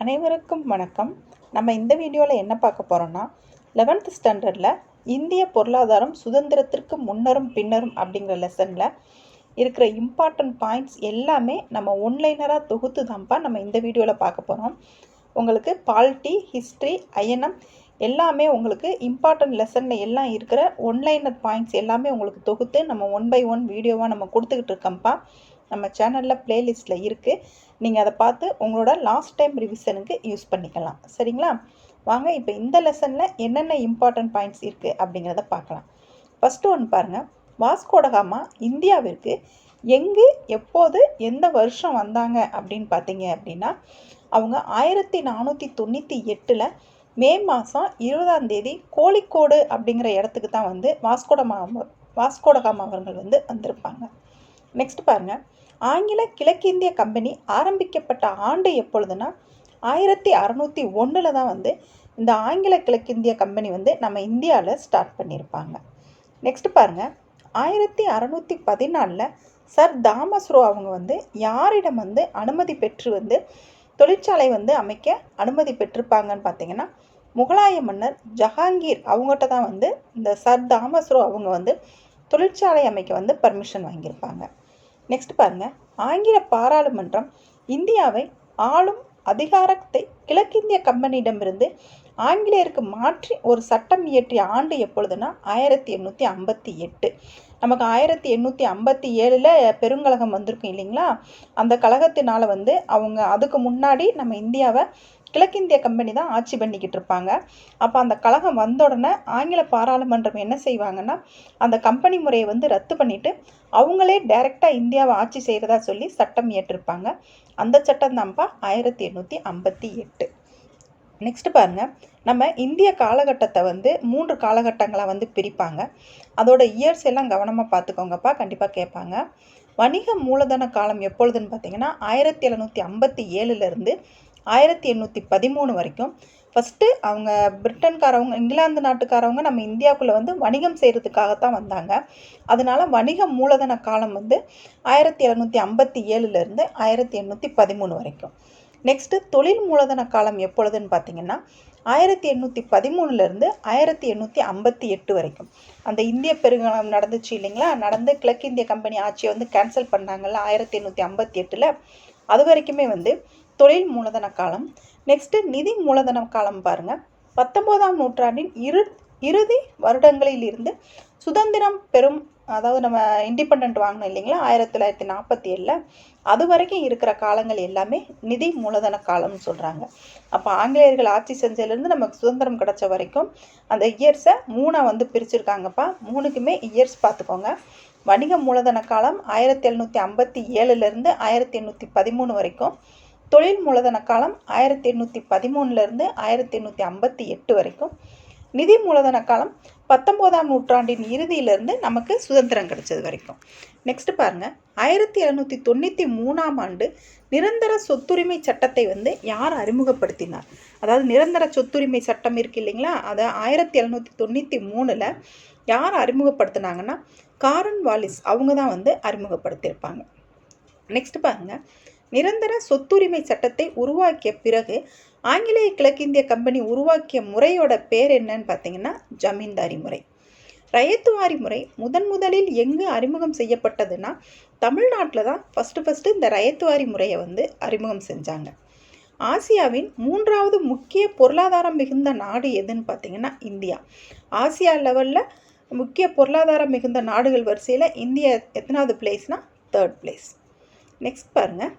அனைவருக்கும் வணக்கம். நம்ம இந்த வீடியோவில் என்ன பார்க்க போகிறோன்னா லெவன்த் ஸ்டாண்டர்டில் இந்திய பொருளாதாரம் சுதந்திரத்திற்கு முன்னரும் பின்னரும் அப்படிங்கிற லெசனில் இருக்கிற இம்பார்ட்டன்ட் பாயிண்ட்ஸ் எல்லாமே நம்ம ஒன்லைனராக தொகுத்து தான்ப்பா நம்ம இந்த வீடியோவில் பார்க்க போகிறோம் உங்களுக்கு பால்ட்டி ஹிஸ்ட்ரி ஐஎன்எம் எல்லாமே உங்களுக்கு இம்பார்ட்டன்ட் லெசனில் எல்லாம் இருக்கிற ஒன்லைனர் பாயிண்ட்ஸ் எல்லாமே உங்களுக்கு தொகுத்து நம்ம ஒன் பை ஒன் வீடியோவாக நம்ம கொடுத்துக்கிட்டு இருக்கோம்ப்பா. நம்ம சேனலில் ப்ளேலிஸ்ட்டில் இருக்குது நீங்கள் அதை பார்த்து உங்களோட லாஸ்ட் டைம் ரிவிஷனுக்கு யூஸ் பண்ணிக்கலாம். சரிங்களா? வாங்க இப்போ இந்த லெசனில் என்னென்ன இம்பார்ட்டன்ட் பாயிண்ட்ஸ் இருக்குது அப்படிங்கிறத பார்க்கலாம். ஃபஸ்ட்டு ஒன்று பாருங்கள் வாஸ்கோடகாமா இந்தியாவிற்கு எங்கு எப்போது எந்த வருஷம் வந்தாங்க அப்படின்னு பார்த்தீங்க அப்படின்னா அவங்க ஆயிரத்தி நானூற்றி தொண்ணூற்றி எட்டில் மே மாதம் இருபதாம் தேதி கோழிக்கோடு அப்படிங்கிற இடத்துக்கு தான் வந்து வாஸ்கோடமா வாஸ்கோடகாமா அவர்கள் வந்து வந்திருப்பாங்க. நெக்ஸ்ட் பாருங்கள் ஆங்கில கிழக்கிந்திய கம்பெனி ஆரம்பிக்கப்பட்ட ஆண்டு எப்பொழுதுனா ஆயிரத்தி அறநூற்றி ஒன்றில் தான் வந்து இந்த ஆங்கில கிழக்கிந்திய கம்பெனி வந்து நம்ம இந்தியாவில் ஸ்டார்ட் பண்ணியிருப்பாங்க. நெக்ஸ்ட் பாருங்கள் ஆயிரத்தி அறநூற்றி பதினாலில் சர் தாமஸ்ரோ அவங்க வந்து யாரிடம் வந்து அனுமதி பெற்று வந்து தொழிற்சாலை வந்து அமைக்க அனுமதி பெற்றிருப்பாங்கன்னு பார்த்தீங்கன்னா முகலாய மன்னர் ஜஹாங்கீர் அவங்ககிட்ட தான் வந்து இந்த சர் தாமஸ்ரோ அவங்க வந்து தொழிற்சாலை அமைக்க வந்து பர்மிஷன் வாங்கியிருப்பாங்க. நெக்ஸ்ட் பாருங்க. ஆங்கில பாராளுமன்றம் இந்தியாவை ஆளும் அதிகாரத்தை கிழக்கிந்திய கம்பெனியிடமிருந்து ஆங்கிலேயருக்கு மாற்றி ஒரு சட்டம் இயற்றிய ஆண்டு எப்பொழுதுனா ஆயிரத்தி எண்ணூற்றி ஐம்பத்தி எட்டு. நமக்கு ஆயிரத்தி எண்ணூற்றி ஐம்பத்தி ஏழில் பெருங்கழகம் வந்திருக்கும் இல்லைங்களா? அந்த கழகத்தினால் வந்து அவங்க அதுக்கு முன்னாடி நம்ம இந்தியாவை கிழக்கிந்திய கம்பெனி தான் ஆட்சி பண்ணிக்கிட்டு இருப்பாங்க. அப்போ அந்த கழகம் வந்த உடனே ஆங்கில பாராளுமன்றம் என்ன செய்வாங்கன்னா அந்த கம்பெனி முறையை வந்து ரத்து பண்ணிவிட்டு அவங்களே டைரெக்டாக இந்தியாவை ஆட்சி செய்கிறதா சொல்லி சட்டம் இயற்றிருப்பாங்க. அந்த சட்டம் தான்ப்பா ஆயிரத்தி எண்ணூற்றி ஐம்பத்தி எட்டு. நெக்ஸ்ட் பாருங்கள் நம்ம இந்திய காலகட்டத்தை வந்து மூன்று காலகட்டங்களாக வந்து பிரிப்பாங்க. அதோட இயர்ஸ் எல்லாம் கவனமாக பார்த்துக்கோங்கப்பா. கண்டிப்பாக கேட்பாங்க. வணிக மூலதன காலம் எப்பொழுதுன்னு பார்த்தீங்கன்னா ஆயிரத்தி எழுநூற்றி ஐம்பத்தி ஏழுலேருந்து ஆயிரத்தி எண்ணூற்றி பதிமூணு வரைக்கும். ஃபஸ்ட்டு அவங்க பிரிட்டன்காரவங்க இங்கிலாந்து நாட்டுக்காரவங்க நம்ம இந்தியாவுக்குள்ளே வந்து வணிகம் செய்கிறதுக்காகத்தான் வந்தாங்க. அதனால் வணிக மூலதன காலம் வந்து ஆயிரத்தி எழுநூற்றி ஐம்பத்தி ஏழுலேருந்து ஆயிரத்தி எண்ணூற்றி பதிமூணு வரைக்கும். நெக்ஸ்ட்டு தொழில் மூலதன காலம் எப்பொழுதுன்னு பார்த்தீங்கன்னா ஆயிரத்தி எண்ணூற்றி பதிமூணுலேருந்து ஆயிரத்தி எண்ணூற்றி ஐம்பத்தி எட்டு வரைக்கும். அந்த இந்திய பெருங்கலம் நடந்துச்சு இல்லைங்களா? நடந்து கிழக்கிந்திய கம்பெனி ஆட்சியை வந்து கேன்சல் பண்ணாங்கல்ல ஆயிரத்தி எண்ணூற்றி ஐம்பத்தி எட்டில். அது வரைக்குமே வந்து தொழில் மூலதன காலம். நெக்ஸ்ட்டு நிதி மூலதன காலம் பாருங்கள் பத்தொம்போதாம் நூற்றாண்டின் இரு இறுதி வருடங்களில் இருந்து சுதந்திரம் பெறும் அதாவது நம்ம இண்டிபெண்ட் வாங்கினோம் இல்லைங்களா? ஆயிரத்தி தொள்ளாயிரத்தி நாற்பத்தி ஏழில் அது வரைக்கும் இருக்கிற காலங்கள் எல்லாமே நிதி மூலதன காலம்னு சொல்கிறாங்க அப்போ ஆங்கிலேயர்கள் ஆட்சி செஞ்சதுலேருந்து நமக்கு சுதந்திரம் கிடச்ச வரைக்கும் அந்த இயர்ஸை மூணாக வந்து பிரிச்சுருக்காங்கப்பா. மூணுக்குமே இயர்ஸ் பார்த்துக்கோங்க. வணிக மூலதன காலம் ஆயிரத்தி எழுநூற்றி ஐம்பத்தி ஏழுலேருந்து ஆயிரத்தி எண்ணூற்றி பதிமூணு வரைக்கும். தொழில் மூலதன காலம் ஆயிரத்தி எண்ணூற்றி பதிமூணுலேருந்து ஆயிரத்தி எண்ணூற்றி ஐம்பத்தி எட்டு வரைக்கும். நிதி மூலதன காலம் பத்தொம்போதாம் நூற்றாண்டின் இறுதியிலிருந்து நமக்கு சுதந்திரம் கிடைச்சது வரைக்கும். நெக்ஸ்ட் பாருங்கள் ஆயிரத்தி எழுநூற்றி தொண்ணூற்றி மூணாம் ஆண்டு நிரந்தர சொத்துரிமை சட்டத்தை வந்து யார் அறிமுகப்படுத்தினார்? அதாவது நிரந்தர சொத்துரிமை சட்டம் இருக்கு இல்லைங்களா? அதை ஆயிரத்தி எழுநூற்றி தொண்ணூற்றி மூணில் யார் அறிமுகப்படுத்தினாங்கன்னா காரன் வாலிஸ் அவங்க தான் வந்து அறிமுகப்படுத்தியிருப்பாங்க. நெக்ஸ்ட் பாருங்கள் நிரந்தர சொத்துரிமை சட்டத்தை உருவாக்கிய பிறகு ஆங்கிலேய கிழக்கிந்திய கம்பெனி உருவாக்கிய முறையோட பேர் என்னன்னு பார்த்தீங்கன்னா ஜமீன்தாரி முறை. ரயத்துவாரி முறை முதன் முதலில் எங்கு அறிமுகம் செய்யப்பட்டதுன்னா தமிழ்நாட்டில் தான் ஃபஸ்ட்டு ஃபஸ்ட்டு இந்த ரயத்துவாரி முறையை வந்து அறிமுகம் செஞ்சாங்க. ஆசியாவின் மூன்றாவது முக்கிய பொருளாதாரம் மிகுந்த நாடு எதுன்னு பார்த்தீங்கன்னா இந்தியா. ஆசியா லெவலில் முக்கிய பொருளாதாரம் மிகுந்த நாடுகள் வரிசையில் இந்தியா எத்தனாவது பிளேஸ்னால் தேர்ட் பிளேஸ் நெக்ஸ்ட் பாருங்கள்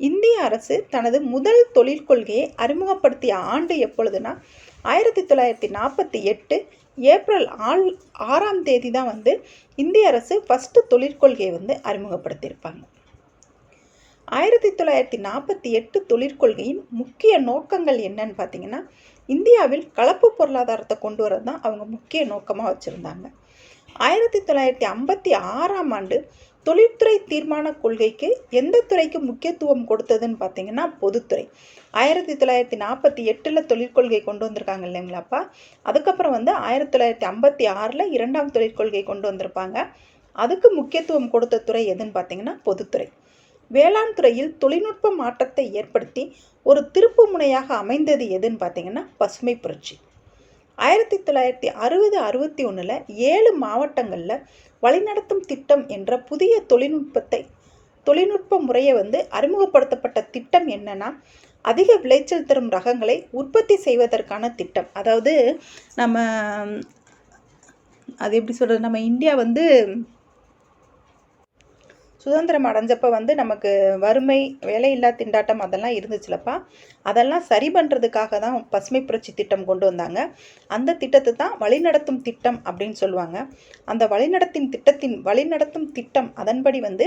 இந்திய அரசு தனது முதல் தொழில் கொள்கையை அறிமுகப்படுத்திய ஆண்டு எப்பொழுதுனா ஆயிரத்தி தொள்ளாயிரத்தி நாற்பத்தி எட்டு ஏப்ரல் ஆள் ஆறாம் தேதி தான் வந்து இந்திய அரசு ஃபஸ்ட்டு தொழிற்கொள்கையை வந்து அறிமுகப்படுத்தியிருப்பாங்க. ஆயிரத்தி தொள்ளாயிரத்தி நாற்பத்தி எட்டு தொழிற்கொள்கையின் முக்கிய நோக்கங்கள் என்னன்னு பார்த்தீங்கன்னா இந்தியாவில் கலப்பு பொருளாதாரத்தை கொண்டு வரது தான் அவங்க முக்கிய நோக்கமாக வச்சுருந்தாங்க. ஆயிரத்தி தொள்ளாயிரத்தி ஐம்பத்தி ஆறாம் ஆண்டு தொழில்துறை தீர்மான கொள்கைக்கு எந்த துறைக்கு முக்கியத்துவம் கொடுத்ததுன்னு பார்த்தீங்கன்னா பொதுத்துறை. ஆயிரத்தி தொள்ளாயிரத்தி நாற்பத்தி எட்டில் தொழிற்கொள்கை கொண்டு வந்திருக்காங்க இல்லைங்களாப்பா? அதுக்கப்புறம் வந்து ஆயிரத்தி தொள்ளாயிரத்தி ஐம்பத்தி ஆறில் இரண்டாம் தொழிற்கொள்கை கொண்டு வந்திருப்பாங்க. அதுக்கு முக்கியத்துவம் கொடுத்த துறை எதுன்னு பார்த்தீங்கன்னா பொதுத்துறை. வேளாண் துறையில் தொழில்நுட்ப மாற்றத்தை ஏற்படுத்தி ஒரு திருப்பு முனையாக அமைந்தது எதுன்னு பார்த்தீங்கன்னா பசுமை புரட்சி. ஆயிரத்தி தொள்ளாயிரத்தி அறுபது அறுபத்தி ஒன்றில் ஏழு மாவட்டங்களில் வழிநடத்தும் திட்டம் என்ற புதிய தொழில்நுட்பத்தை தொழில்நுட்ப முறையை வந்து அறிமுகப்படுத்தப்பட்ட திட்டம் என்னன்னா அதிக விளைச்சல் தரும் ரகங்களை உற்பத்தி செய்வதற்கான திட்டம். அதாவது நம்ம அது எப்படி சொல்கிறது நம்ம இந்தியா வந்து சுதந்திரம் அடைஞ்சப்போ வந்து நமக்கு வறுமை வேலையில்லா திண்டாட்டம் அதெல்லாம் இருந்துச்சுலப்பா. அதெல்லாம் சரி பண்ணுறதுக்காக தான் பசுமை புரட்சி திட்டம் கொண்டு வந்தாங்க. அந்த திட்டத்தை தான் வழிநடத்தும் திட்டம் அப்படின்னு சொல்லுவாங்க. அந்த வழிநடத்தின் திட்டத்தின் வழிநடத்தும் திட்டம் அதன்படி வந்து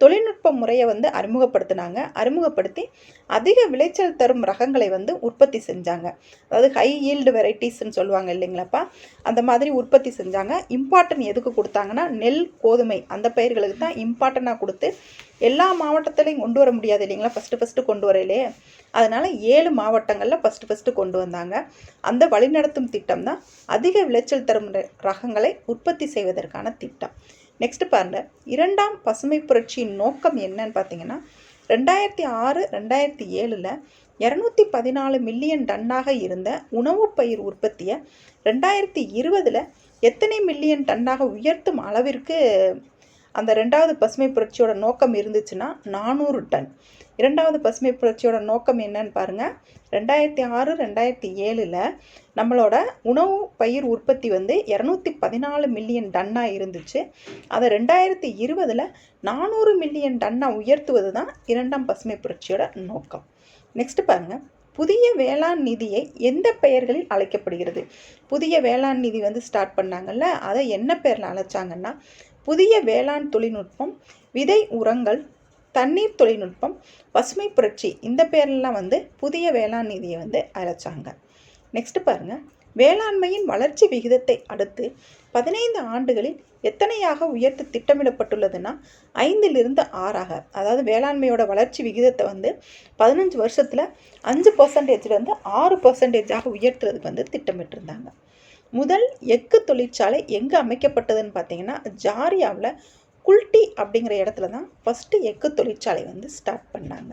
தொழில்நுட்ப முறையை வந்து அறிமுகப்படுத்தினாங்க. அறிமுகப்படுத்தி அதிக விளைச்சல் தரும் ரகங்களை வந்து உற்பத்தி செஞ்சாங்க. அதாவது ஹை ஈல்டு வெரைட்டிஸ்ன்னு சொல்லுவாங்க இல்லைங்களாப்பா. அந்த மாதிரி உற்பத்தி செஞ்சாங்க. இம்பார்ட்டன் எதுக்கு கொடுத்தாங்கன்னா நெல் கோதுமை அந்த பயிர்களுக்கு தான் இம்பார்ட்டனாக கொடுத்து எல்லா மாவட்டத்திலையும் கொண்டு வர முடியாது இல்லைங்களா? ஃபஸ்ட்டு ஃபஸ்ட்டு கொண்டு வரையிலே. அதனால் ஏழு மாவட்டங்களில் ஃபஸ்ட்டு ஃபஸ்ட்டு கொண்டு வந்தாங்க. அந்த வழிநடத்தும் திட்டம் தான் அதிக விளைச்சல் தரும் ரகங்களை உற்பத்தி செய்வதற்கான திட்டம். நெக்ஸ்ட் பாருங்க. இரண்டாம் பசுமை புரட்சியின் நோக்கம் என்னன்னு பார்த்தீங்கன்னா ரெண்டாயிரத்தி ஆறு ரெண்டாயிரத்தி ஏழில் இரநூத்தி பதினாலு மில்லியன் டன்னாக இருந்த உணவு பயிர் உற்பத்தியை ரெண்டாயிரத்தி இருபதில் எத்தனை மில்லியன் டன்னாக உயர்த்தும் அளவிற்கு அந்த ரெண்டாவது பசுமை புரட்சியோட நோக்கம் இருந்துச்சுன்னா நானூறு டன். இரண்டாவது பசுமை புரட்சியோட நோக்கம் என்னன்னு பாருங்கள் ரெண்டாயிரத்தி ஆறு ரெண்டாயிரத்தி ஏழில் நம்மளோட உணவு பயிர் உற்பத்தி வந்து இரநூத்தி பதினாலு மில்லியன் டன்னாக இருந்துச்சு. அதை ரெண்டாயிரத்தி இருபதில் நானூறு மில்லியன் டன்னாக உயர்த்துவது தான் இரண்டாம் பசுமை புரட்சியோட நோக்கம். நெக்ஸ்ட் பாருங்கள் புதிய வேளாண் நிதியை எந்த பெயர்களில் அழைக்கப்படுகிறது? புதிய வேளாண் நிதி வந்து ஸ்டார்ட் பண்ணாங்கல்ல அதை என்ன பெயரில் அழைச்சாங்கன்னா புதிய வேளாண் தொழில்நுட்பம் விதை உரங்கள் தண்ணீர் தொழில்நுட்பம் பசுமை புரட்சி இந்த பேரெல்லாம் வந்து புதிய வேளாண் நிதியை வந்து அழைச்சாங்க. நெக்ஸ்ட் பாருங்க. வேளாண்மையின் வளர்ச்சி விகிதத்தை அடுத்து பதினைந்து ஆண்டுகளில் எத்தனையாக உயர்த்த திட்டமிடப்பட்டுள்ளதுன்னா ஐந்திலிருந்து ஆறாக அதாவது வேளாண்மையோட வளர்ச்சி விகிதத்தை வந்து பதினஞ்சு வருஷத்தில் அஞ்சு பர்சன்டேஜ்லேருந்து ஆறு பர்சன்டேஜாக உயர்த்துறதுக்கு வந்து திட்டமிட்டிருந்தாங்க. முதல் எஃகு தொழிற்சாலை எங்கே அமைக்கப்பட்டதுன்னு பார்த்தீங்கன்னா ஜாரியாவில் குல்டி அப்படிங்கிற இடத்துல தான் ஃபஸ்ட்டு எஃகு தொழிற்சாலை வந்து ஸ்டார்ட் பண்ணாங்க.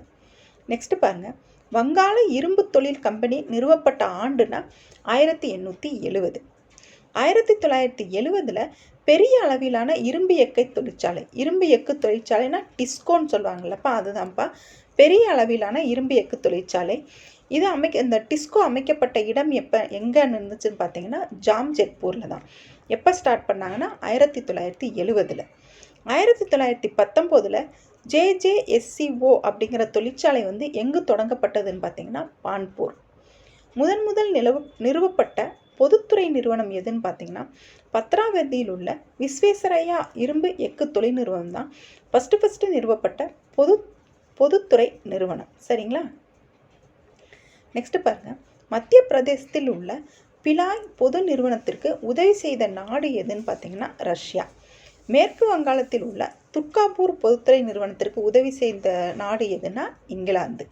நெக்ஸ்ட்டு பாருங்கள் வங்காள இரும்பு தொழில் கம்பெனி நிறுவப்பட்ட ஆண்டுனா ஆயிரத்தி எண்ணூற்றி எழுவது. ஆயிரத்தி தொள்ளாயிரத்தி எழுவதில் பெரிய அளவிலான இரும்பு எக்கை தொழிற்சாலை இரும்பு எக்கு தொழிற்சாலைனா டிஸ்கோன்னு சொல்லுவாங்கல்லப்பா அதுதான்ப்பா. பெரிய அளவிலான இரும்பு எக்கு தொழிற்சாலை. இது அமைக்க இந்த டிஸ்கோ அமைக்கப்பட்ட இடம் எப்போ எங்கே இருந்துச்சுன்னு பார்த்தீங்கன்னா ஜாம்ஜெட்பூரில் தான். எப்போ ஸ்டார்ட் பண்ணாங்கன்னா ஆயிரத்தி தொள்ளாயிரத்தி எழுவதில். ஆயிரத்தி தொள்ளாயிரத்தி பத்தொம்போதில் ஜேஜேஎஸ்சிஓ அப்படிங்கிற தொழிற்சாலை வந்து எங்கு தொடங்கப்பட்டதுன்னு பார்த்தீங்கன்னா பான்பூர். முதன் முதல் நிலவு நிறுவப்பட்ட பொதுத்துறை நிறுவனம் எதுன்னு பார்த்தீங்கன்னா பத்ராவதியில் உள்ள விஸ்வேஸ்வரையா இரும்பு எக்கு தொழில் நிறுவனம் தான் ஃபஸ்ட்டு ஃபஸ்ட்டு நிறுவப்பட்ட பொது பொதுத்துறை நிறுவனம். சரிங்களா? நெக்ஸ்ட்டு பாருங்கள் மத்திய பிரதேசத்தில் உள்ள பிலாய் பொது நிறுவனத்திற்கு உதவி செய்த நாடு எதுன்னு பார்த்தீங்கன்னா ரஷ்யா. மேற்கு வங்காளத்தில் உள்ள துர்காப்பூர் பொதுத்துறை நிறுவனத்திற்கு உதவி செய்த நாடு எதுனா இங்கிலாந்து.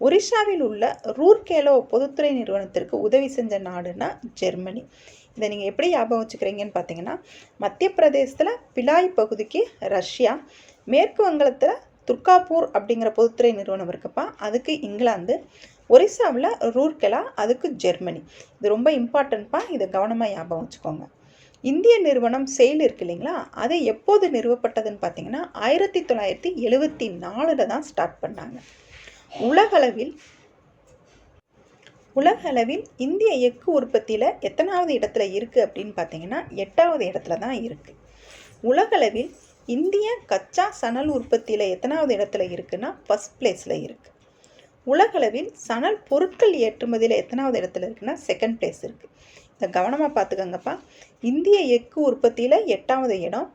ஒரிஷாவில் உள்ள ரூர்கேலோ பொதுத்துறை நிறுவனத்திற்கு உதவி செஞ்ச நாடுனா ஜெர்மனி. இதை நீங்கள் எப்படி ஞாபகம் வச்சுக்கிறீங்கன்னு பார்த்தீங்கன்னா மத்திய பிரதேசத்தில் பிலாய் பகுதிக்கு ரஷ்யா மேற்கு வங்காளத்தில் துர்காப்பூர் அப்படிங்கிற பொதுத்துறை நிறுவனம் இருக்குப்பா. அதுக்கு இங்கிலாந்து ஒரிசாவில் ரூர்கெலா அதுக்கு ஜெர்மனி. இது ரொம்ப இம்பார்ட்டன்ட்ப்பா இதை கவனமாக ஞாபகம் வச்சுக்கோங்க. இந்திய நிறுவனம் செயல் இருக்கு இல்லைங்களா? அது எப்போது நிறுவப்பட்டதுன்னு பார்த்தீங்கன்னா ஆயிரத்தி தொள்ளாயிரத்தி எழுவத்தி நாலில் தான் ஸ்டார்ட் பண்ணாங்க. உலகளவில் உலகளவில் இந்திய எஃகு உற்பத்தியில் எத்தனாவது இடத்துல இருக்குது அப்படின்னு பார்த்தீங்கன்னா எட்டாவது இடத்துல தான் இருக்குது உலகளவில் இந்திய கச்சா சணல் உற்பத்தியில் எத்தனாவது இடத்துல இருக்குன்னா ஃபஸ்ட் பிளேஸில் இருக்குது உலகளவில் சணல் பொருட்கள் ஏற்றுமதியில் எத்தனாவது இடத்துல இருக்குன்னா செகண்ட் பிளேஸ் இருக்குது இதை கவனமாக பார்த்துக்கோங்கப்பா இந்திய எஃகு உற்பத்தியில் எட்டாவது இடம்.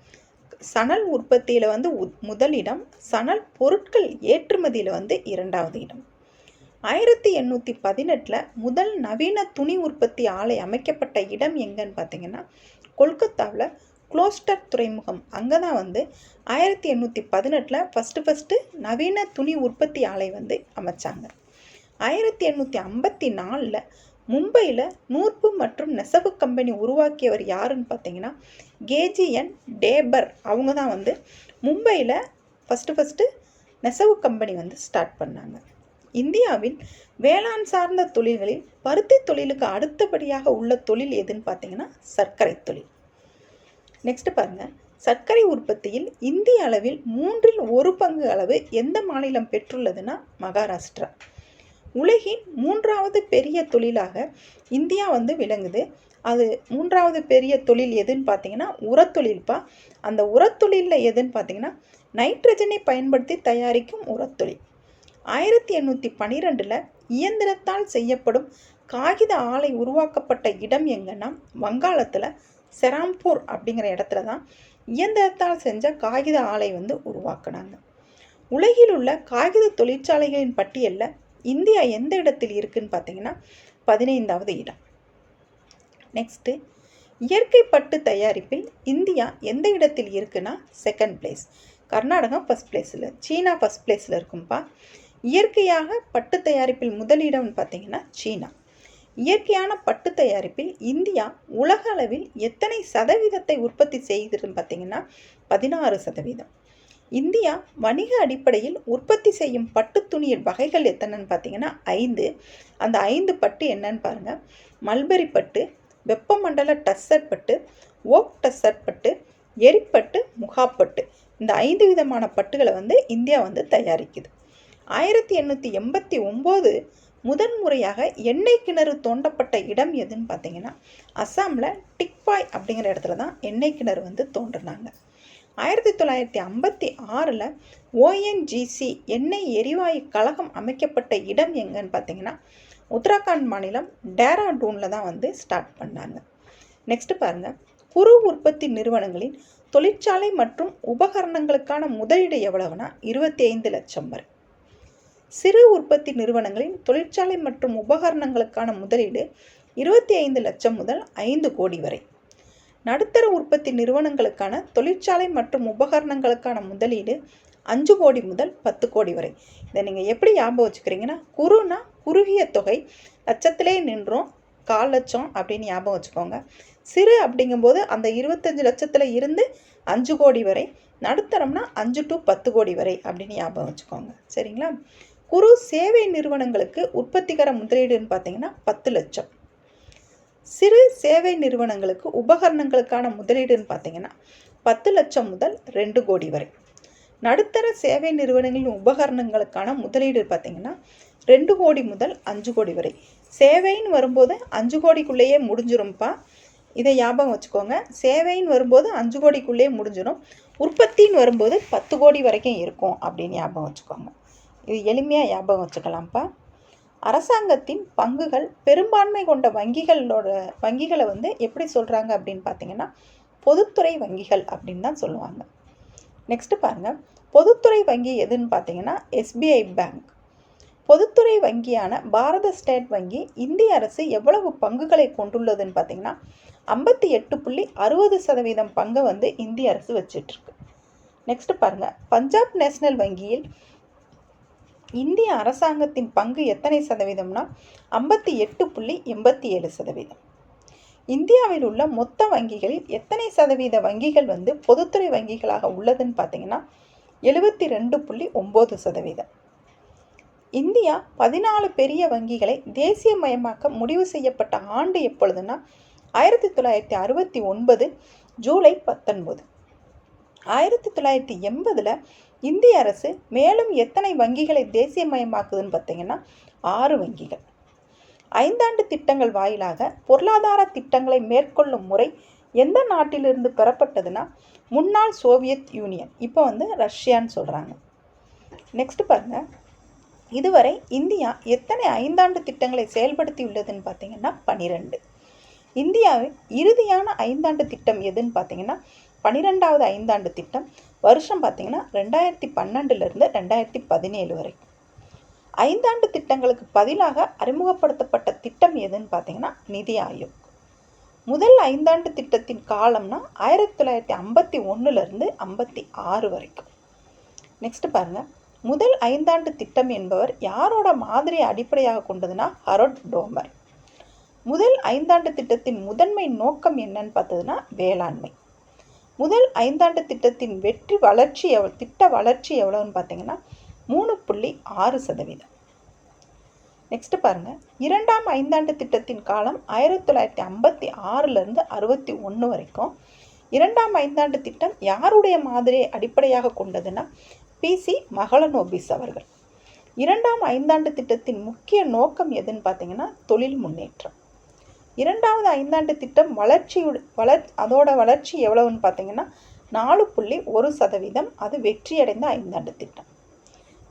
சணல் உற்பத்தியில் வந்து முதலிடம் சணல் பொருட்கள் ஏற்றுமதியில் வந்து இரண்டாவது இடம். ஆயிரத்தி எண்ணூற்றி பதினெட்டில் முதல் நவீன துணி உற்பத்தி ஆலை அமைக்கப்பட்ட இடம் எங்கன்னு பார்த்தீங்கன்னா கொல்கத்தாவில் குளோஸ்டர் துறைமுகம். அங்கே தான் வந்து ஆயிரத்தி எண்ணூற்றி பதினெட்டில் ஃபஸ்ட்டு ஃபஸ்ட்டு நவீன துணி உற்பத்தி ஆலை வந்து அமைச்சாங்க. ஆயிரத்தி எண்ணூற்றி ஐம்பத்தி நாலில் மும்பையில் நூற்பு மற்றும் நெசவு கம்பெனி உருவாக்கியவர் யாருன்னு பார்த்தீங்கன்னா கேஜிஎன் டேபர். அவங்க தான் வந்து மும்பையில் ஃபஸ்ட்டு ஃபஸ்ட்டு நெசவு கம்பெனி வந்து ஸ்டார்ட் பண்ணாங்க. இந்தியாவில் வேளாண் சார்ந்த தொழில்களில் பருத்தி தொழிலுக்கு அடுத்தபடியாக உள்ள தொழில் எதுன்னு பார்த்தீங்கன்னா சர்க்கரை தொழில். நெக்ஸ்ட் பாருங்க. சர்க்கரை உற்பத்தியில் இந்திய அளவில் மூன்றில் ஒரு பங்கு அளவு எந்த மாநிலம் பெற்றுள்ளதுன்னா மகாராஷ்டிரா. உலகின் மூன்றாவது பெரிய தொழிலாக இந்தியா வந்து விளங்குது. அது மூன்றாவது பெரிய தொழில் எதுன்னு பார்த்தீங்கன்னா உரத்தொழில்ப்பா அந்த உரத்தொழிலில் எதுன்னு பார்த்தீங்கன்னா நைட்ரஜனை பயன்படுத்தி தயாரிக்கும் உரத்தொழில். ஆயிரத்தி எண்ணூற்றி பன்னிரெண்டில் இயந்திரத்தால் செய்யப்படும் காகித ஆலை உருவாக்கப்பட்ட இடம் எங்கன்னா வங்காளத்தில் செராம்பூர் அப்படிங்கிற இடத்துல தான் இயந்திரத்தால் செஞ்ச காகித ஆலை வந்து உருவாக்குனாங்க. உலகில் உள்ள காகித தொழிற்சாலைகளின் பட்டியலில் இந்தியா எந்த இடத்தில் இருக்குன்னு பார்த்தீங்கன்னா பதினைந்தாவது இடம். நெக்ஸ்ட்டு இயற்கை பட்டு தயாரிப்பில் இந்தியா எந்த இடத்தில் இருக்குன்னா செகண்ட் பிளேஸ் கர்நாடகா ஃபஸ்ட் பிளேஸில் சீனா ஃபஸ்ட் பிளேஸில் இருக்கும்பா. இயற்கையாக பட்டு தயாரிப்பில் முதலிடம்னு பார்த்தீங்கன்னா சீனா. இயற்கையான பட்டு தயாரிப்பில் இந்தியா உலக அளவில் எத்தனை சதவீதத்தை உற்பத்தி செய்துன்னு பார்த்தீங்கன்னா பதினாறு சதவீதம். இந்தியா வணிக அடிப்படையில் உற்பத்தி செய்யும் பட்டு துணியின் வகைகள் எத்தனைன்னு பார்த்தீங்கன்னா ஐந்து. அந்த ஐந்து பட்டு என்னன்னு பாருங்கள் மல்பரி பட்டு வெப்பமண்டல டஸ்ஸர் பட்டு ஓக் டஸ்ஸர் பட்டு எரிப்பட்டு முகாப்பட்டு இந்த ஐந்து விதமான பட்டுகளை வந்து இந்தியா வந்து தயாரிக்குது. ஆயிரத்தி எண்ணூற்றி எண்பத்தி ஒம்பது முதன்முறையாக எண்ணெய் கிணறு தோண்டப்பட்ட இடம் எதுன்னு பார்த்தீங்கன்னா அஸ்ஸாமில் டிக்பாய் அப்படிங்கிற இடத்துல தான் எண்ணெய் கிணறு வந்து தோன்றினாங்க. ஆயிரத்தி தொள்ளாயிரத்தி ஐம்பத்தி ஆறில் ஓஎன்ஜிசி எண்ணெய் எரிவாயு கழகம் அமைக்கப்பட்ட இடம் எங்கன்னு பார்த்தீங்கன்னா உத்தராகண்ட் மாநிலம் டேராடூனில் தான் வந்து ஸ்டார்ட் பண்ணாங்க. நெக்ஸ்ட் பாருங்கள் குறு உற்பத்தி நிறுவனங்களின் தொழிற்சாலை மற்றும் உபகரணங்களுக்கான முதலீடு எவ்வளவுனா இருபத்தி ஐந்து லட்சம் வரை. சிறு உற்பத்தி நிறுவனங்களின் தொழிற்சாலை மற்றும் உபகரணங்களுக்கான முதலீடு இருபத்தி ஐந்து லட்சம் முதல் ஐந்து கோடி வரை. நடுத்தர உற்பத்தி நிறுவனங்களுக்கான தொழிற்சாலை மற்றும் உபகரணங்களுக்கான முதலீடு அஞ்சு கோடி முதல் பத்து கோடி வரை. இதை நீங்கள் எப்படி ஞாபகம் வச்சுக்கிறீங்கன்னா குறுனா குறுகிய தொகை லட்சத்திலே நின்றோம் கால் லட்சம் அப்படின்னு ஞாபகம் வச்சுக்கோங்க. சிறு அப்படிங்கும்போது அந்த இருபத்தஞ்சு லட்சத்தில் இருந்து அஞ்சு கோடி வரை நடுத்தரம்னா அஞ்சு டு பத்து கோடி வரை அப்படின்னு ஞாபகம் வச்சுக்கோங்க. சரிங்களா? குறு சேவை நிறுவனங்களுக்கு உற்பத்திகர முதலீடுன்னு பார்த்தீங்கன்னா பத்து லட்சம். சிறு சேவை நிறுவனங்களுக்கு உபகரணங்களுக்கான முதலீடுன்னு பார்த்தீங்கன்னா பத்து லட்சம் முதல் ரெண்டு கோடி வரை. நடுத்தர சேவை நிறுவனங்களின் உபகரணங்களுக்கான முதலீடு பார்த்திங்கன்னா ரெண்டு கோடி முதல் அஞ்சு கோடி வரை. சேவைன்னு வரும்போது அஞ்சு கோடிக்குள்ளேயே முடிஞ்சிரும்ப்பா. இதை ஞாபகம் வச்சுக்கோங்க. சேவைன்னு வரும்போது அஞ்சு கோடிக்குள்ளேயே முடிஞ்சிடும் உற்பத்தின்னு வரும்போது பத்து கோடி வரைக்கும் இருக்கும் அப்படின்னு ஞாபகம் வச்சுக்கோங்க. இது எளிமையாக ஞாபகம் வச்சுக்கலாம்ப்பா. அரசாங்கத்தின் பங்குகள் பெரும்பான்மை கொண்ட வங்கிகளோட வங்கிகளை வந்து எப்படி சொல்கிறாங்க அப்படின்னு பார்த்தீங்கன்னா பொதுத்துறை வங்கிகள் அப்படின்னு தான் சொல்லுவாங்க. நெக்ஸ்ட்டு பாருங்கள் பொதுத்துறை வங்கி எதுன்னு பார்த்தீங்கன்னா எஸ்பிஐ பேங்க் பொதுத்துறை வங்கியான பாரத ஸ்டேட் வங்கி இந்திய அரசு எவ்வளவு பங்குகளை கொண்டுள்ளதுன்னு பார்த்தீங்கன்னா ஐம்பத்தி எட்டு புள்ளி அறுபது சதவீதம் பங்கை வந்து இந்திய அரசு வச்சிட்ருக்கு. நெக்ஸ்ட் பாருங்கள் பஞ்சாப் நேஷனல் வங்கியில் இந்திய அரசாங்கத்தின் பங்கு எத்தனை சதவீதம்னா ஐம்பத்தி எட்டு புள்ளி எண்பத்தி ஏழு சதவீதம். இந்தியாவில் உள்ள மொத்த வங்கிகளில் எத்தனை சதவீத வங்கிகள் வந்து பொதுத்துறை வங்கிகளாக உள்ளதுன்னு பார்த்தீங்கன்னா எழுபத்தி ரெண்டு புள்ளி ஒம்பது சதவீதம். இந்தியா பதினாலு பெரிய வங்கிகளை தேசியமயமாக்க முடிவு செய்யப்பட்ட ஆண்டு எப்பொழுதுன்னா ஆயிரத்தி தொள்ளாயிரத்தி அறுபத்தி ஒன்பது ஜூலை பத்தொன்பது. ஆயிரத்தி தொள்ளாயிரத்தி எண்பதில் இந்திய அரசு மேலும் எத்தனை வங்கிகளை தேசியமயமாக்குதுன்னு பார்த்தீங்கன்னா ஆறு வங்கிகள். ஐந்தாண்டு திட்டங்கள் வாயிலாக பொருளாதார திட்டங்களை மேற்கொள்ளும் முறை எந்த நாட்டிலிருந்து பெறப்பட்டதுன்னா முன்னாள் சோவியத் யூனியன் இப்போ வந்து ரஷ்யான்னு சொல்கிறாங்க நெக்ஸ்ட் பாருங்கள் இதுவரை இந்தியா எத்தனை ஐந்தாண்டு திட்டங்களை செயல்படுத்தி உள்ளதுன்னு பார்த்தீங்கன்னா பனிரெண்டு. இந்தியாவின் இறுதியான ஐந்தாண்டு திட்டம் எதுன்னு பார்த்தீங்கன்னா பன்னிரெண்டாவது ஐந்தாண்டு திட்டம் வருஷம் பார்த்தீங்கன்னா ரெண்டாயிரத்தி பன்னெண்டுலேருந்து ரெண்டாயிரத்தி பதினேழு வரைக்கும் ஐந்தாண்டு திட்டங்களுக்கு பதிலாக அறிமுகப்படுத்தப்பட்ட திட்டம் எதுன்னு பார்த்தீங்கன்னா நிதி ஆயோக். முதல் ஐந்தாண்டு திட்டத்தின் காலம்னா ஆயிரத்தி தொள்ளாயிரத்தி ஐம்பத்தி ஒன்றுலேருந்து ஐம்பத்தி ஆறு வரைக்கும். நெக்ஸ்ட்டு பாருங்கள் முதல் ஐந்தாண்டு திட்டம் என்பவர் யாரோட மாதிரியை அடிப்படையாக கொண்டதுன்னா ஹரோட் டோமர் முதல் ஐந்தாண்டு திட்டத்தின் முதன்மை நோக்கம் என்னன்னு பார்த்ததுன்னா வேளாண்மை. முதல் ஐந்தாண்டு திட்டத்தின் வெற்றி வளர்ச்சி எவ்வளோ திட்ட வளர்ச்சி எவ்வளோன்னு பார்த்தீங்கன்னா மூணு புள்ளி ஆறு சதவீதம். நெக்ஸ்ட்டு பாருங்கள் இரண்டாம் ஐந்தாண்டு திட்டத்தின் காலம் ஆயிரத்தி தொள்ளாயிரத்தி ஐம்பத்தி ஆறுலேருந்து அறுபத்தி ஒன்று வரைக்கும். இரண்டாம் ஐந்தாண்டு திட்டம் யாருடைய மாதிரியை அடிப்படையாக கொண்டதுன்னா பிசி மகளனோபிஸ் அவர்கள். இரண்டாம் ஐந்தாண்டு திட்டத்தின் முக்கிய நோக்கம் எதுன்னு பார்த்தீங்கன்னா தொழில் முன்னேற்றம். இரண்டாவது ஐந்தாண்டு திட்டம் வளர்ச்சி வளர் அதோட வளர்ச்சி எவ்வளவுன்னு பார்த்தீங்கன்னா நாலு புள்ளி ஒரு சதவீதம். அது வெற்றியடைந்த ஐந்தாண்டு திட்டம்.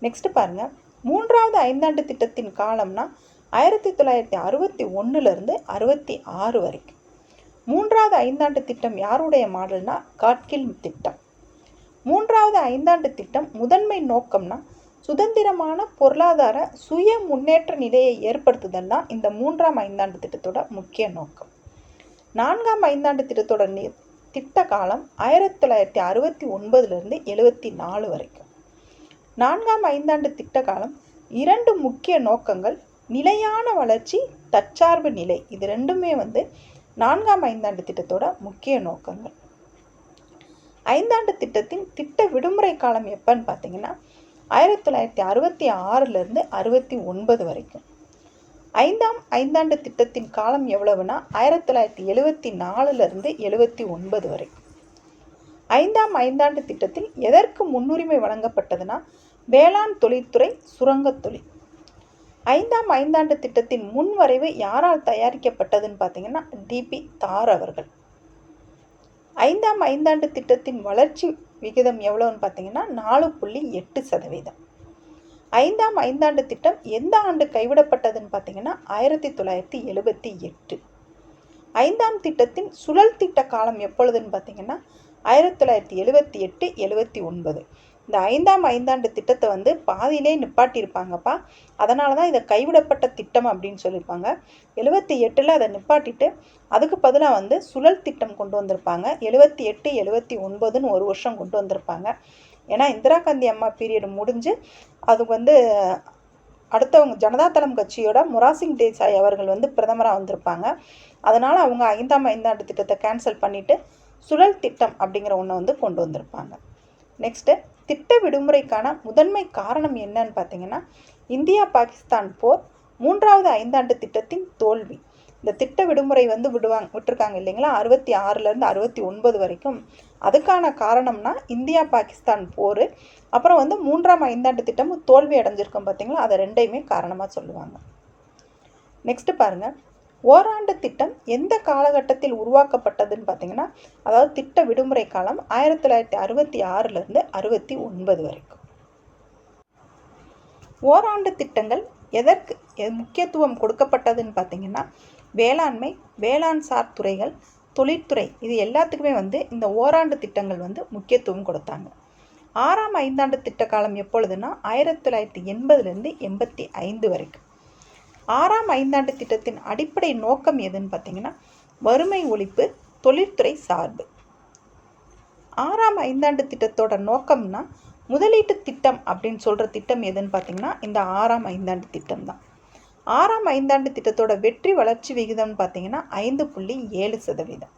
நெக்ஸ்ட் பாருங்க. மூன்றாவது ஐந்தாண்டு திட்டத்தின் காலம்னா ஆயிரத்தி தொள்ளாயிரத்தி அறுபத்தி ஒன்றுலேருந்து அறுபத்தி ஆறு வரைக்கும். மூன்றாவது ஐந்தாண்டு திட்டம் யாருடைய மாடல்னா காட்கில் திட்டம். மூன்றாவது ஐந்தாண்டு திட்டம் முதன்மை நோக்கம்னா சுதந்திரமான பொருளாதார சுய முன்னேற்ற நிலையை ஏற்படுத்துதல் தான் இந்த மூன்றாம் ஐந்தாண்டு திட்டத்தோட முக்கிய நோக்கம். நான்காம் ஐந்தாண்டு திட்டத்தோட திட்ட காலம் ஆயிரத்தி தொள்ளாயிரத்தி அறுபத்தி ஒன்பதுலேருந்து எழுபத்தி நாலு வரைக்கும். நான்காம் ஐந்தாண்டு திட்ட காலம் இரண்டு முக்கிய நோக்கங்கள் நிலையான வளர்ச்சி தற்சார்பு நிலை இது ரெண்டுமே வந்து நான்காம் ஐந்தாண்டு திட்டத்தோட முக்கிய நோக்கங்கள். ஐந்தாண்டு திட்டத்தின் திட்ட விடுமுறை காலம் எப்பன்னு பார்த்தீங்கன்னா ஆயிரத்தி தொள்ளாயிரத்தி அறுபத்தி ஆறிலிருந்து அறுபத்தி ஒன்பது வரைக்கும். ஐந்தாம் ஐந்தாண்டு திட்டத்தின் காலம் எவ்வளவுனா ஆயிரத்தி தொள்ளாயிரத்தி எழுபத்தி நாலுலேருந்து எழுபத்தி ஒன்பது வரைக்கும். ஐந்தாம் ஐந்தாண்டு திட்டத்தில் எதற்கு முன்னுரிமை வழங்கப்பட்டதுன்னா வேளாண் தொழில்துறை சுரங்கத் தொழில். ஐந்தாம் ஐந்தாண்டு திட்டத்தின் முன்வரைவு யாரால் தயாரிக்கப்பட்டதுன்னு பார்த்தீங்கன்னா டிபி தார் அவர்கள். ஐந்தாம் ஐந்தாண்டு திட்டத்தின் வளர்ச்சி விகிதம் எவ்வளோன்னு பார்த்தீங்கன்னா நாலு புள்ளி எட்டு சதவீதம். ஐந்தாம் ஐந்தாண்டு திட்டம் எந்த ஆண்டு கைவிடப்பட்டதுன்னு பார்த்தீங்கன்னா ஆயிரத்தி தொள்ளாயிரத்தி எழுபத்தி எட்டு. ஐந்தாம் திட்டத்தின் சுழல் திட்ட காலம் எப்பொழுதுன்னு பார்த்தீங்கன்னா ஆயிரத்தி தொள்ளாயிரத்தி எழுபத்தி எட்டு எழுபத்தி ஒன்பது. இந்த ஐந்தாம் ஐந்தாண்டு திட்டத்தை வந்து பாதியிலே நிப்பாட்டியிருப்பாங்கப்பா. அதனால தான் இதை கைவிடப்பட்ட திட்டம் அப்படின்னு சொல்லியிருப்பாங்க. எழுபத்தி எட்டில் அதை நிப்பாட்டிட்டு அதுக்கு பதிலாக வந்து சுழல் திட்டம் கொண்டு வந்திருப்பாங்க. எழுபத்தி எட்டு எழுபத்தி ஒன்பதுன்னு ஒரு வருஷம் கொண்டு வந்திருப்பாங்க. ஏன்னா இந்திரா காந்தி அம்மா பீரியட் முடிஞ்சு அது வந்து அடுத்தவங்க ஜனதாதளம் கட்சியோட முராசிங் தேசாய் அவர்கள் வந்து பிரதமராக வந்திருப்பாங்க. அதனால் அவங்க ஐந்தாம் ஐந்தாண்டு திட்டத்தை கேன்சல் பண்ணிவிட்டு சுழல் திட்டம் அப்படிங்கிற ஒன்றை வந்து கொண்டு வந்திருப்பாங்க. நெக்ஸ்ட்டு திட்ட விடுமுறைக்கான முதன்மை காரணம் என்னன்னு பார்த்தீங்கன்னா இந்தியா பாகிஸ்தான் போர் மூன்றாவது ஐந்தாண்டு திட்டத்தின் தோல்வி. இந்த திட்ட விடுமுறை வந்து விடுவாங்க விட்டுருக்காங்க இல்லைங்களா? அறுபத்தி ஆறுலேருந்து அறுபத்தி ஒன்பது வரைக்கும். அதுக்கான காரணம்னா இந்தியா பாகிஸ்தான் போர். அப்புறம் வந்து மூன்றாம் ஐந்தாண்டு திட்டமும் தோல்வி அடைஞ்சிருக்கோம் பார்த்தீங்களா? அதை ரெண்டையுமே காரணமாக சொல்லுவாங்க. நெக்ஸ்ட்டு பாருங்கள் ஓராண்டு திட்டம் எந்த காலகட்டத்தில் உருவாக்கப்பட்டதுன்னு பார்த்தீங்கன்னா அதாவது திட்ட விடுமுறை காலம் ஆயிரத்தி தொள்ளாயிரத்தி அறுபத்தி ஆறுலேருந்து அறுபத்தி ஒன்பது வரைக்கும். ஓராண்டு திட்டங்கள் எதற்கு முக்கியத்துவம் கொடுக்கப்பட்டதுன்னு பார்த்தீங்கன்னா வேளாண்மை வேளாண் சார் துறைகள் தொழிற்துறை இது எல்லாத்துக்குமே வந்து இந்த ஓராண்டு திட்டங்கள் வந்து முக்கியத்துவம் கொடுத்தாங்க. ஆறாம் ஐந்தாண்டு திட்ட காலம் எப்பொழுதுன்னா ஆயிரத்தி தொள்ளாயிரத்தி எண்பதுலேருந்து எண்பத்தி ஐந்து வரைக்கும். ஆறாம் ஐந்தாண்டு திட்டத்தின் அடிப்படை நோக்கம் எதுன்னு பார்த்தீங்கன்னா வறுமை ஒழிப்பு தொழில்துறை சார்பு. ஆறாம் ஐந்தாண்டு திட்டத்தோட நோக்கம்னா முதலீட்டு திட்டம் அப்படின்னு சொல்கிற திட்டம் எதுன்னு பார்த்தீங்கன்னா இந்த ஆறாம் ஐந்தாண்டு திட்டம் தான். ஆறாம் ஐந்தாண்டு திட்டத்தோட வெற்றி வளர்ச்சி விகிதம்னு பார்த்தீங்கன்னா ஐந்து புள்ளி ஏழு சதவீதம்.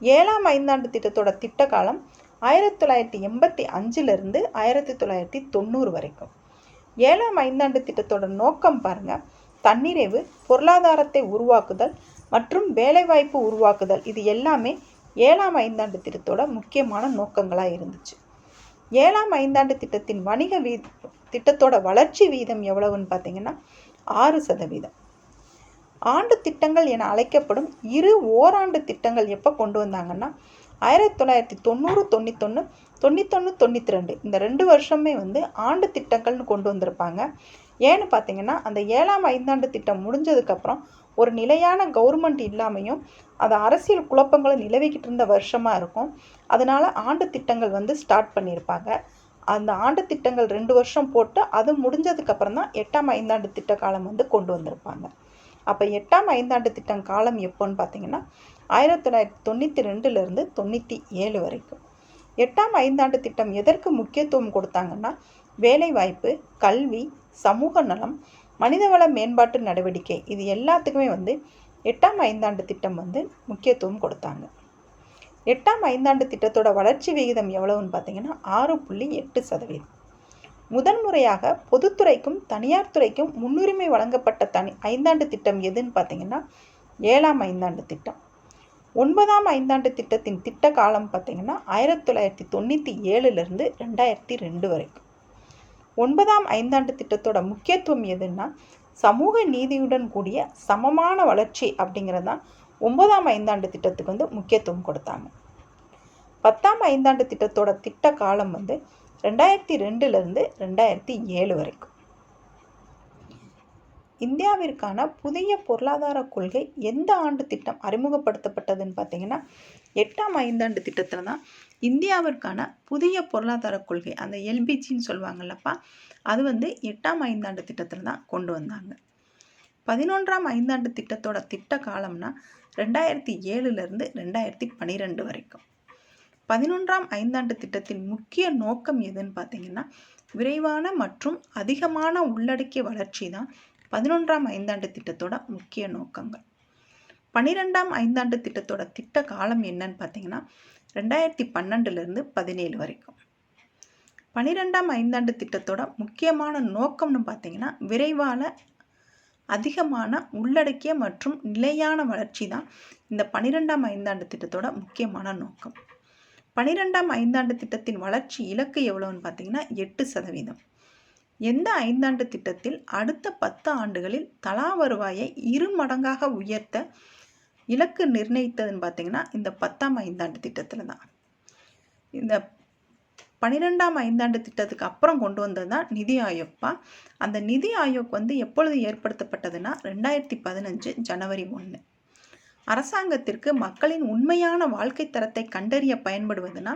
ஏழாம் ஐந்தாண்டு திட்டத்தோட திட்ட காலம் ஆயிரத்தி தொள்ளாயிரத்தி எண்பத்தி அஞ்சுலேருந்து ஆயிரத்தி தொள்ளாயிரத்தி தொண்ணூறு வரைக்கும். ஏழாம் ஐந்தாண்டு திட்டத்தோட நோக்கம் பாருங்கள் தன்னிறைவு பொருளாதாரத்தை உருவாக்குதல் மற்றும் வேலைவாய்ப்பு உருவாக்குதல். இது எல்லாமே ஏழாம் ஐந்தாண்டு திட்டத்தோட முக்கியமான நோக்கங்களாக இருந்துச்சு. ஏழாம் ஐந்தாண்டு திட்டத்தின் வணிக வீ திட்டத்தோட வளர்ச்சி வீதம் எவ்வளவுன்னு பார்த்தீங்கன்னா ஆறு சதவீதம். ஆண்டு திட்டங்கள் என அழைக்கப்படும் இரு ஓராண்டு திட்டங்கள் எப்போ கொண்டு வந்தாங்கன்னா ஆயிரத்தி தொள்ளாயிரத்தி தொண்ணூறு தொண்ணூத்தொன்று தொண்ணூத்தொன்று தொண்ணூற்றி ரெண்டு இந்த ரெண்டு வருஷமே வந்து ஆண்டு திட்டங்கள்னு கொண்டு வந்திருப்பாங்க. ஏன்னு பார்த்தீங்கன்னா அந்த ஏழாம் ஐந்தாண்டு திட்டம் முடிஞ்சதுக்கப்புறம் ஒரு நிலையான கவர்மெண்ட் இல்லாமையும் அது அரசியல் குழப்பங்களும் நிலவிக்கிட்டு இருந்த வருஷமாக இருக்கும். அதனால் ஆண்டு திட்டங்கள் வந்து ஸ்டார்ட் பண்ணியிருப்பாங்க அந்த ஆண்டு திட்டங்கள் ரெண்டு வருஷம் போட்டு அது முடிஞ்சதுக்கப்புறம் தான் எட்டாம் ஐந்தாண்டு திட்ட காலம் வந்து கொண்டு வந்திருப்பாங்க. அப்போ எட்டாம் ஐந்தாண்டு திட்டம் காலம் எப்போன்னு பார்த்தீங்கன்னா ஆயிரத்தி தொள்ளாயிரத்தி தொண்ணூற்றி ரெண்டுலேருந்து தொண்ணூற்றி ஏழு வரைக்கும். எட்டாம் ஐந்தாண்டு திட்டம் எதற்கு முக்கியத்துவம் கொடுத்தாங்கன்னா வேலைவாய்ப்பு கல்வி சமூக நலம் மனிதவள மேம்பாட்டு நடவடிக்கை இது எல்லாத்துக்குமே வந்து எட்டாம் ஐந்தாண்டு திட்டம் வந்து முக்கியத்துவம் கொடுத்தாங்க. எட்டாம் ஐந்தாண்டு திட்டத்தோட வளர்ச்சி விகிதம் எவ்வளவுன்னு பார்த்தீங்கன்னா ஆறு புள்ளி எட்டு சதவீதம். முதன்முறையாக பொதுத்துறைக்கும் தனியார் துறைக்கும் முன்னுரிமை வழங்கப்பட்ட தனி ஐந்தாண்டு திட்டம் எதுன்னு பார்த்தீங்கன்னா ஏழாம் ஐந்தாண்டு திட்டம். ஒன்பதாம் ஐந்தாண்டு திட்டத்தின் திட்ட காலம் பார்த்தீங்கன்னா ஆயிரத்தி தொள்ளாயிரத்தி தொண்ணூற்றி ஏழுலேருந்து ரெண்டாயிரத்தி ரெண்டு வரைக்கும். ஒன்பதாம் ஐந்தாண்டு திட்டத்தோட முக்கியத்துவம் எதுன்னா சமூக நீதியுடன் கூடிய சமமான வளர்ச்சி அப்படிங்கிறது தான் ஒன்பதாம் ஐந்தாண்டு திட்டத்துக்கு வந்து முக்கியத்துவம் கொடுத்தாங்க. பத்தாம் ஐந்தாண்டு திட்டத்தோட திட்ட காலம் வந்து ரெண்டாயிரத்தி ரெண்டுலேருந்து ரெண்டாயிரத்தி ஏழு வரைக்கும். இந்தியாவிற்கான புதிய பொருளாதார கொள்கை எந்த ஆண்டு திட்டம் அறிமுகப்படுத்தப்பட்டதுன்னு பார்த்தீங்கன்னா எட்டாம் ஐந்தாண்டு திட்டத்தில் தான் இந்தியாவிற்கான புதிய பொருளாதார கொள்கை அந்த எல்பிஜின்னு சொல்லுவாங்கல்லப்பா அது வந்து எட்டாம் ஐந்தாண்டு திட்டத்தில் தான் கொண்டு வந்தாங்க. பதினொன்றாம் ஐந்தாண்டு திட்டத்தோட திட்ட காலம்னா ரெண்டாயிரத்தி ஏழுலேருந்து ரெண்டாயிரத்தி பன்னிரெண்டு வரைக்கும். பதினொன்றாம் ஐந்தாண்டு திட்டத்தின் முக்கிய நோக்கம் எதுன்னு பார்த்தீங்கன்னா விரைவான மற்றும் அதிகமான உள்ளடக்கிய வளர்ச்சி தான் பதினொன்றாம் ஐந்தாண்டு திட்டத்தோட முக்கிய நோக்கங்கள். பன்னிரெண்டாம் ஐந்தாண்டு திட்டத்தோட திட்ட காலம் என்னன்னு பார்த்தீங்கன்னா ரெண்டாயிரத்தி பன்னெண்டுலேருந்து பதினேழு வரைக்கும். பன்னிரெண்டாம் ஐந்தாண்டு திட்டத்தோட முக்கியமான நோக்கம்னு பார்த்தீங்கன்னா விரைவான அதிகமான உள்ளடக்கிய மற்றும் நிலையான வளர்ச்சி தான் இந்த பன்னிரெண்டாம் ஐந்தாண்டு திட்டத்தோட முக்கியமான நோக்கம். பன்னிரெண்டாம் ஐந்தாண்டு திட்டத்தின் வளர்ச்சி இலக்கு எவ்வளோன்னு பார்த்தீங்கன்னா எட்டு சதவீதம். எந்த ஐந்தாண்டு திட்டத்தில் அடுத்த பத்து ஆண்டுகளில் தலா வருவாயை இரு மடங்காக உயர்த்த இலக்கு நிர்ணயித்ததுன்னு பார்த்தீங்கன்னா இந்த பத்தாம் ஐந்தாண்டு திட்டத்தில் தான் இந்த பன்னிரெண்டாம் ஐந்தாண்டு திட்டத்துக்கு அப்புறம் கொண்டு வந்தது தான் நிதி ஆயோக்பா. அந்த நிதி ஆயோக் வந்து எப்பொழுது ஏற்படுத்தப்பட்டதுன்னா ரெண்டாயிரத்தி பதினஞ்சு ஜனவரி ஒன்று அரசாங்கத்திற்கு மக்களின் உண்மையான வாழ்க்கை தரத்தை கண்டறிய பயன்படுவதுனா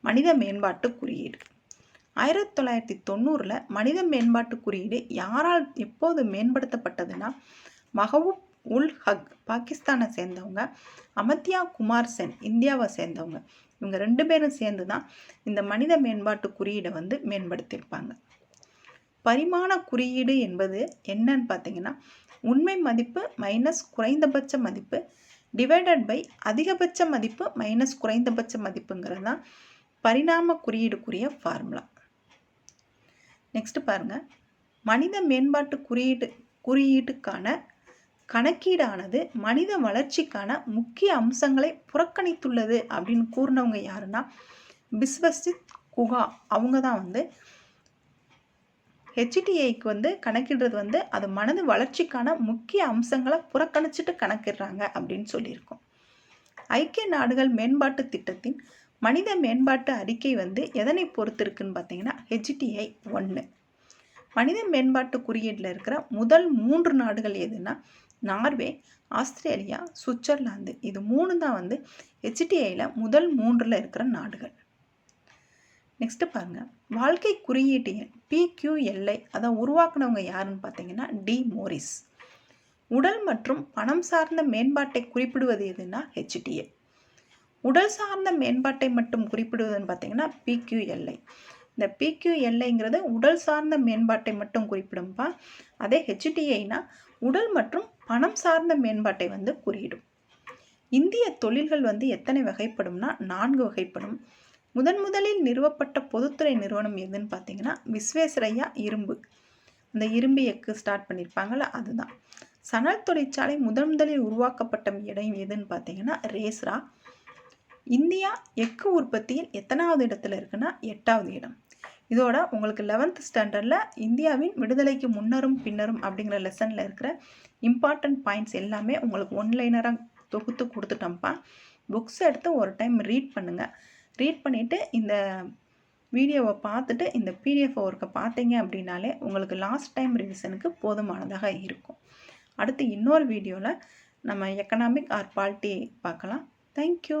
மனித மேம்பாட்டு குறியீடு. ஆயிரத்தி தொள்ளாயிரத்தி தொண்ணூறில் மனித மேம்பாட்டு குறியீடு யாரால் எப்போது மேம்படுத்தப்பட்டதுன்னா மஹபூப் உல் ஹக் பாகிஸ்தானை சேர்ந்தவங்க அமத்யா குமார் சென் இந்தியாவை சேர்ந்தவங்க. இவங்க ரெண்டு பேரும் சேர்ந்து தான் இந்த மனித மேம்பாட்டு குறியீடை வந்து மேம்படுத்தியிருப்பாங்க. பரிமாண குறியீடு என்பது என்னன்னு பார்த்தீங்கன்னா உண்மை மதிப்பு மைனஸ் குறைந்தபட்ச மதிப்பு டிவைடட் பை அதிகபட்ச மதிப்பு மைனஸ் குறைந்தபட்ச மதிப்புங்கிறது தான் பரிணாம குறியீடுக்குரிய ஃபார்முலா. நெக்ஸ்ட்டு பாருங்கள் மனித மேம்பாட்டு குறியீடு குறியீட்டுக்கான கணக்கீடானது மனித வளர்ச்சிக்கான முக்கிய அம்சங்களை புறக்கணித்துள்ளது அப்படின்னு கூறினவங்க யாருன்னா பிஸ்வசித் குஹா. அவங்க தான் வந்து ஹெச்டிஐக்கு வந்து கணக்கிடுறது வந்து அது மனது வளர்ச்சிக்கான முக்கிய அம்சங்களை புறக்கணிச்சிட்டு கணக்கிடுறாங்க அப்படின்னு சொல்லியிருக்கோம். ஐக்கிய நாடுகள் மேம்பாட்டு திட்டத்தின் மனித மேம்பாட்டு அறிக்கை வந்து எதனை பொறுத்து இருக்குன்னு பார்த்தீங்கன்னா ஹெச்டிஐ ஒன்று மனித மேம்பாட்டு குறியீட்டில் இருக்கிற முதல் மூன்று நாடுகள் எதுனா நார்வே ஆஸ்திரேலியா சுவிட்சர்லாந்து. இது மூணு தான் வந்து ஹெச்டிஐயில் முதல் மூன்றில் இருக்கிற நாடுகள். நெக்ஸ்ட்டு பாருங்கள் வாழ்க்கை குறியீட்டு எண் பிக்யூஎல்ஐ அதை உருவாக்குனவங்க யாருன்னு பார்த்தீங்கன்னா டி மோரிஸ் உடல் மற்றும் பணம் சார்ந்த மேம்பாட்டை குறிப்பிடுவது எதுனா ஹெச்டிஏ உடல் சார்ந்த மேம்பாட்டை மட்டும் குறிப்பிடுவதுன்னு பார்த்தீங்கன்னா பிக்யூஎல்ஐ இந்த பிக்யூஎல்ஐங்கிறது உடல் சார்ந்த மேம்பாட்டை மட்டும் குறிப்பிடும்பா. அதே ஹெச்டிஐனா உடல் மற்றும் பணம் சார்ந்த மேம்பாட்டை வந்து குறியிடும். இந்திய தொழில்கள் வந்து எத்தனை வகைப்படும்னா நான்கு வகைப்படும். முதன் முதலில் நிறுவப்பட்ட பொதுத்துறை நிறுவனம் எதுன்னு பார்த்தீங்கன்னா விஸ்வேஸ்வரையா இரும்பு. அந்த இரும்பு எக்கு ஸ்டார்ட் பண்ணியிருப்பாங்கள்ல அதுதான். சணல் தொழிற்சாலை முதன் முதலில் உருவாக்கப்பட்ட இடம் எதுன்னு பார்த்தீங்கன்னா ரேஸ்ரா. இந்தியா எக்கு உற்பத்தியில் எத்தனாவது இடத்துல இருக்குன்னா எட்டாவது இடம். இதோட உங்களுக்கு லெவன்த் ஸ்டாண்டர்டில் இந்தியாவின் விடுதலைக்கு முன்னரும் பின்னரும் அப்படிங்கிற லெசனில் இருக்கிற இம்பார்ட்டண்ட் பாயிண்ட்ஸ் எல்லாமே உங்களுக்கு ஒன்லைனராக தொகுத்து கொடுத்துட்டோம்ப்பா. புக்ஸ் எடுத்து ஒரு டைம் ரீட் பண்ணுங்கள் ரீட் பண்ணிவிட்டு இந்த வீடியோவை பார்த்துட்டு இந்த பிடிஎஃப் ஒர்க்கை பார்த்தீங்க அப்படின்னாலே உங்களுக்கு லாஸ்ட் டைம் ரிவிஷனுக்கு போதுமானதாக இருக்கும். அடுத்து இன்னொரு வீடியோவில் நம்ம எக்கனாமிக் ஆர் பாலிட்டி பார்க்கலாம். Thank you